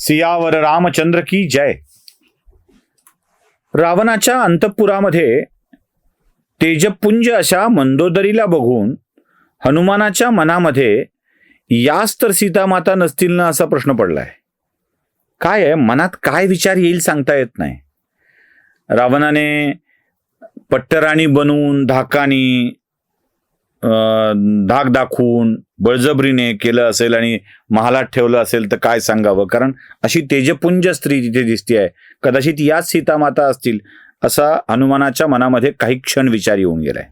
सियावर रामचंद्र की जय. रावणाच्या अंतपुरामध्ये तेजपुंज अशा मंदोदरीला बघून हनुमानाच्या मनामध्ये याच तर सीतामाता नसतील ना असा प्रश्न पडलाय. काय आहे? मनात काय विचार येईल सांगता येत नाही. रावणाने पट्टराणी बनवून धाकानी धाक दाखवून बळजबरीने केलं असेल आणि महालात ठेवलं असेल तर काय सांगावं? कारण अशी तेजपुंज स्त्री तिथे दिसते आहे. कदाचित याच सीतामाता असतील असा हनुमानाच्या मनामध्ये काही क्षण विचार येऊन गेलाय.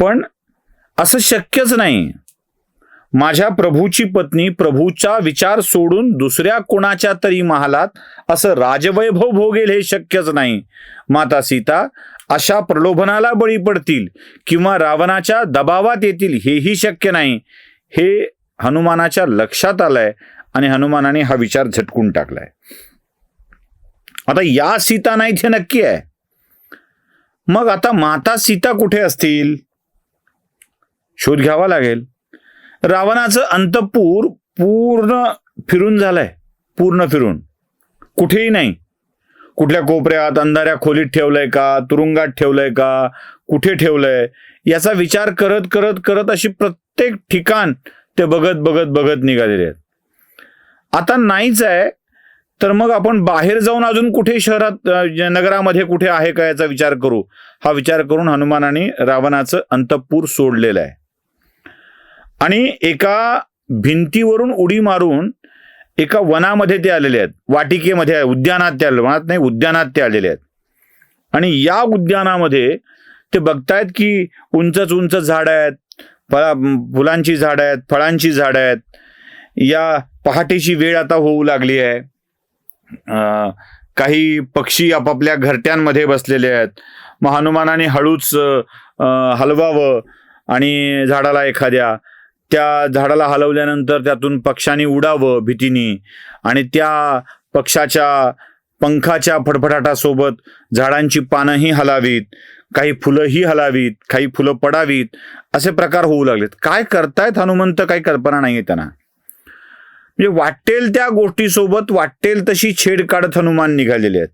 पण असं शक्यच नाही. माझ्या प्रभूची पत्नी प्रभूचा विचार सोडून दुसऱ्या कोणाच्या तरी महालात असं राजवैभव भोगेल हे शक्यच नाही. माता सीता अशा प्रलोभनाला बळी पडतील किंवा रावणाच्या दबावात येतील हेही शक्य नाही. हे हनुमानाच्या लक्षात आलंय आणि हनुमानाने हा विचार झटकून टाकलाय. आता या सीता नाहीत हे नक्की आहे. मग आता माता सीता कुठे असतील? शोध घ्यावा लागेल. रावणाचं अंतपूर पूर्ण फिरून झालंय. पूर्ण फिरून. कुठेही नाही. कुठल्या कोपऱ्यात अंधाऱ्या खोलीत ठेवलंय का तुरुंगात ठेवलंय का कुठे ठेवलंय याचा विचार करत करत करत अशी प्रत्येक ठिकाण ते बघत बघत बघत निघालेले आहेत. आता नाहीच आहे तर मग आपण बाहेर जाऊन अजून कुठे शहरात नगरामध्ये कुठे आहे का याचा विचार करू? हा विचार करून हनुमानाने रावणाचं अंतपूर सोडलेलं आहे. आणि एका भिंतीवरून उडी मारून एका वनामध्ये ते आलेले आहेत. वाटिकेमध्ये आहे, उद्यानात ते आले वनात नाही उद्यानात ते आलेले आहेत. आणि या उद्यानामध्ये ते बघतायत की उंचच उंच झाडं आहेत. फळा फुलांची झाडं आहेत फळांची झाडं आहेत. या पहाटेची वेळ आता होऊ लागली आहे. काही पक्षी आपापल्या घरट्यांमध्ये बसलेले आहेत. मग हनुमानाने हळूच हलवावं आणि झाडाला एखाद्या त्या झाडाला हलवल्यानंतर त्यातून पक्षाने उडावं भीतीने. आणि त्या पक्षाच्या पंखाच्या फडफडाटासोबत झाडांची पानंही हलावीत काही फुलंही हलावीत काही फुलं पडावीत असे प्रकार होऊ लागलेत. काय करतायत हनुमंत? काही कल्पना नाही त्यांना. म्हणजे वाटेल त्या गोष्टीसोबत वाटेल तशी छेड काढत हनुमान निघालेले आहेत.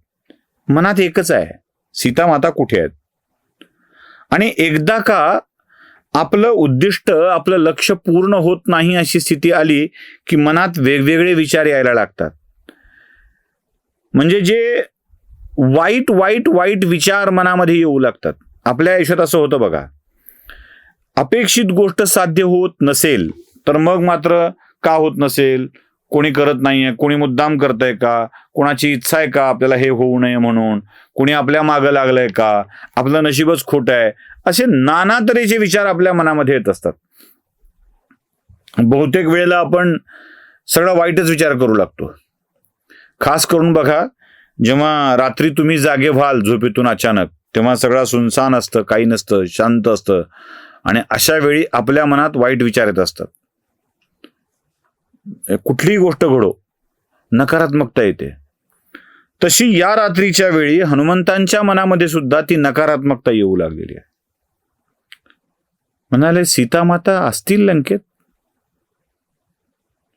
मनात एकच आहे सीता माता कुठे आहेत? आणि एकदा का आपलं उद्दिष्ट आपलं लक्ष पूर्ण होत नाही अशी स्थिती आली की मनात वेगवेगळे विचार यायला लागतात. म्हणजे जे वाईट वाईट वाईट विचार मनामध्ये येऊ लागतात. आपल्या आयुष्यात असं होतं बघा. अपेक्षित गोष्ट साध्य होत नसेल तर मग मात्र का होत नसेल? कोणी करत नाहीये कोणी मुद्दाम करतंय का? कोणाची इच्छा आहे का आपल्याला हे होऊ नये म्हणून? कोणी आपल्या मागं लागलंय का? आपलं नशीबच खोट आहे. असे नाना तऱ्हेचे विचार आपल्या मनामध्ये येत असतात. बहुतेक वेळेला आपण सगळा वाईटच विचार करू लागतो. खास करून बघा जेव्हा रात्री तुम्ही जागे व्हाल झोपेतून अचानक तेव्हा सगळं सुनसान असतं काही नसतं शांत असतं आणि अशा वेळी आपल्या मनात वाईट विचार येत असतात. कुठलीही गोष्ट घडो नकारात्मकता येते. तशी या रात्रीच्या वेळी हनुमंतांच्या मनामध्ये सुद्धा ती नकारात्मकता येऊ लागलेली आहे. म्हणाले सीतामाता असतील लंकेत?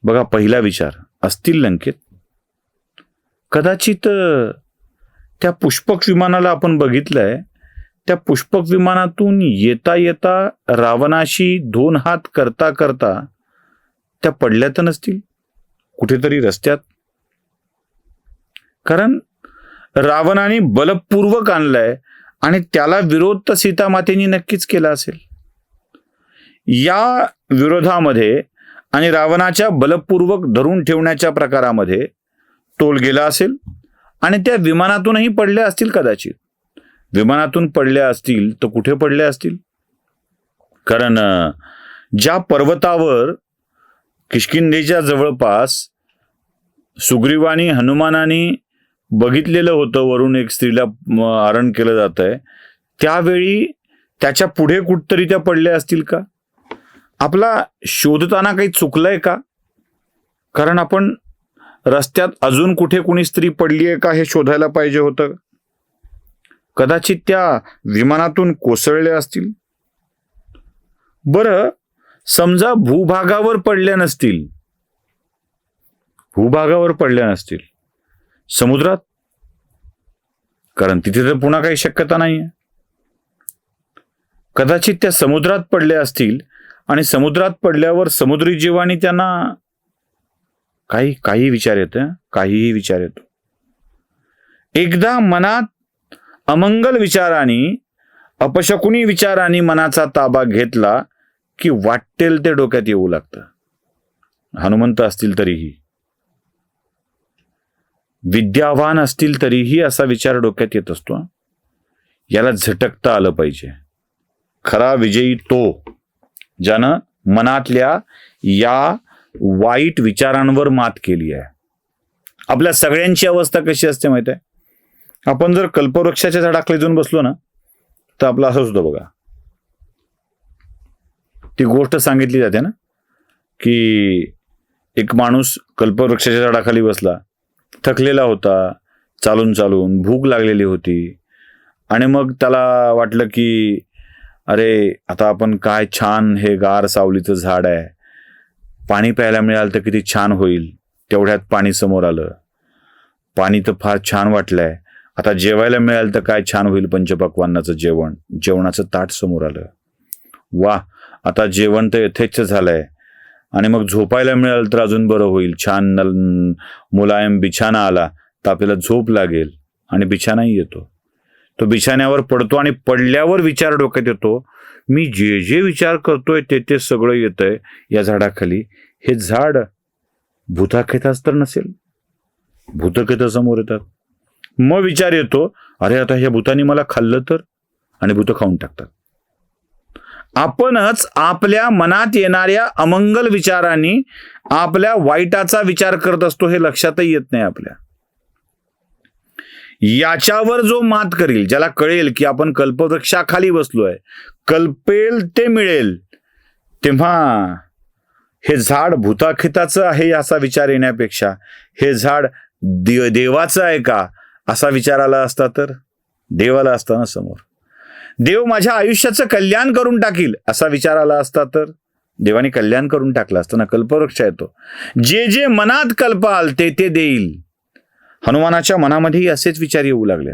बघा पहिला विचार असतील लंकेत. कदाचित त्या पुष्पक विमानाला आपण बघितलंय. त्या पुष्पक विमानातून येता येता रावणाशी दोन हात करता करता त्या पडल्या तर नसतील? कुठेतरी रस्त्यात? कारण रावणाने बलपूर्वक आणलाय आणि त्याला विरोध तर सीतामातेने नक्कीच केला असेल. या विरोधामध्ये आणि रावणाच्या बलपूर्वक धरून ठेवण्याच्या प्रकारामध्ये तोल गेला असेल आणि त्या विमानातूनही पडल्या असतील कदाचित. विमानातून पडल्या असतील तर कुठे पडल्या असतील? कारण ज्या पर्वतावर किष्किंधेच्या जवळपास सुग्रीवानी हनुमानानी बघितलेलं होतं वरून एक स्त्रीला आरण केलं जात आहे त्यावेळी त्याच्या पुढे कुठतरी त्या पडल्या असतील का? आपला शोधताना काही चुकलंय का? कारण आपण रस्त्यात अजून कुठे कुणी स्त्री पडली आहे का हे शोधायला पाहिजे होतं? कदाचित त्या विमानातून कोसळल्या असतील? बरं समजा भूभागावर पडल्या नसतील. भूभागावर पडल्या नसतील. समुद्रात? कारण तिथे तर पुन्हा काही शक्यता नाही कदाचित त्या समुद्रात पडल्या असतील आणि समुद्रात पडल्यावर समुद्री जीवानी त्यांना काही काही विचार येत काहीही विचार येतो. एकदा मनात अमंगल विचारांनी अपशकुनी विचारांनी मनाचा ताबा घेतला की वाटेल ते डोक्यात येऊ लागतं. हनुमंत असतील तरीही. विद्यावान असतील तरीही असा विचार डोक्यात येत असतो. याला झटकता आलं पाहिजे. खरा विजयी तो. ज्यानं मनातल्या या वाईट विचारांवर मात केली आहे. आपल्या सगळ्यांची अवस्था कशी असते माहिती आहे? आपण जर कल्पवृक्षाच्या झाडाखाली जाऊन बसलो ना तर आपलं असं होतं बघा. ती गोष्ट सांगितली जाते ना की एक माणूस कल्पवृक्षाच्या झाडाखाली बसला थकलेला होता चालून चालून भूक लागलेली होती आणि मग त्याला वाटलं की अरे आता आपण काय छान हे गार सावलीचं झाड आहे. पाणी प्यायला मिळालं तर किती छान होईल. तेवढ्यात पाणी समोर आलं. पाणी तर फार छान वाटलंय. आता जेवायला मिळालं तर काय छान होईल पंचपक्वांनाचं जेवण. जेवणाचं ताट समोर आलं. वा आता जेवण तर यथेच्छ झालंय. आणि मग झोपायला मिळालं तर अजून बरं होईल. छान मुलायम बिछाना आला तर आपल्याला झोप लागेल. आणि बिछानाही येतो. तो बिछाण्यावर पडतो आणि पडल्यावर विचार डोक्यात येतो मी जे जे विचार करतोय ते ते सगळं येतंय या झाडाखाली. हे झाड भूताखेताच तर नसेल? भूतखेता समोर येतात. मग विचार येतो अरे आता ह्या भूतानी मला खाल्लं तर? आणि भूत खाऊन टाकतात. आपणच आपल्या मनात येणाऱ्या अमंगल विचारांनी आपल्या वाईटाचा विचार करत असतो हे लक्षातही येत नाही आपल्या. याच्यावर जो मात करील ज्याला कळेल की आपण कल्पवृक्षाखाली बसलोय कल्पेल ते मिळेल तेव्हा हे झाड भूताखिताचं आहे असा विचार येण्यापेक्षा हे झाड दे देवाचं आहे का असा विचार आला असता तर? देवाला असता ना समोर. देव माझ्या आयुष्याचं कल्याण करून टाकील असा विचार आला असता तर? देवाने कल्याण करून टाकलं असताना कल्पवृक्ष येतो जे जे मनात कल्पाल ते ते देईल. हनुमानाच्या मनामध्येही असेच विचार येऊ लागले.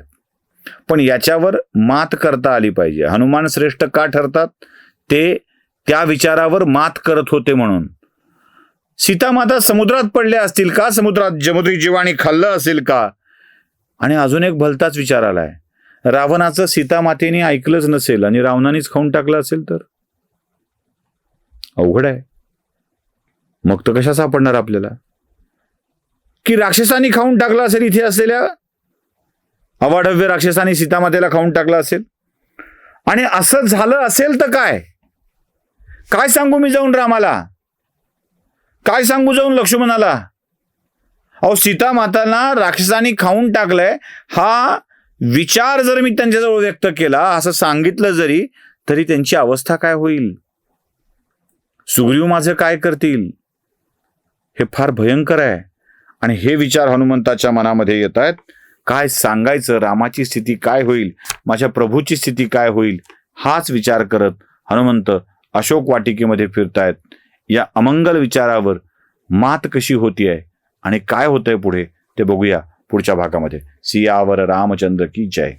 पण याच्यावर मात करता आली पाहिजे. हनुमान श्रेष्ठ का ठरतात? ते त्या विचारावर मात करत होते म्हणून. सीतामाता समुद्रात पडल्या असतील का? समुद्रात जमुद्री जीवाणी खाल्लं असेल का? आणि अजून एक भलताच विचार आलाय. रावणाचं सीतामातेने ऐकलंच नसेल आणि रावणानेच खाऊन टाकलं असेल तर? अवघड आहे. मग तर कशा सापडणार आपल्याला? की राक्षसांनी खाऊन टाकला असेल इथे असलेल्या अवाढव्य राक्षसांनी सीतामातेला खाऊन टाकलं असेल? आणि असं झालं असेल तर काय? काय सांगू मी जाऊन रामाला? काय सांगू जाऊन लक्ष्मणाला? अहो सीता मातांना राक्षसांनी खाऊन टाकलंय. हा विचार जर मी त्यांच्याजवळ व्यक्त केला असं सांगितलं जरी तरी त्यांची अवस्था काय होईल? सुग्रीव माझं काय करतील? हे फार भयंकर आहे. आणि हे विचार हनुमंताच्या मनामध्ये येत आहेत. काय सांगायचं? रामाची स्थिती काय होईल? माझ्या प्रभूची स्थिती काय होईल? हाच विचार करत हनुमंत अशोक वाटिकेमध्ये फिरतायत. या अमंगल विचारावर मात कशी होती आहे आणि काय होतंय पुढे ते बघूया पुढच्या भागामध्ये. सियावर रामचंद्र की जय.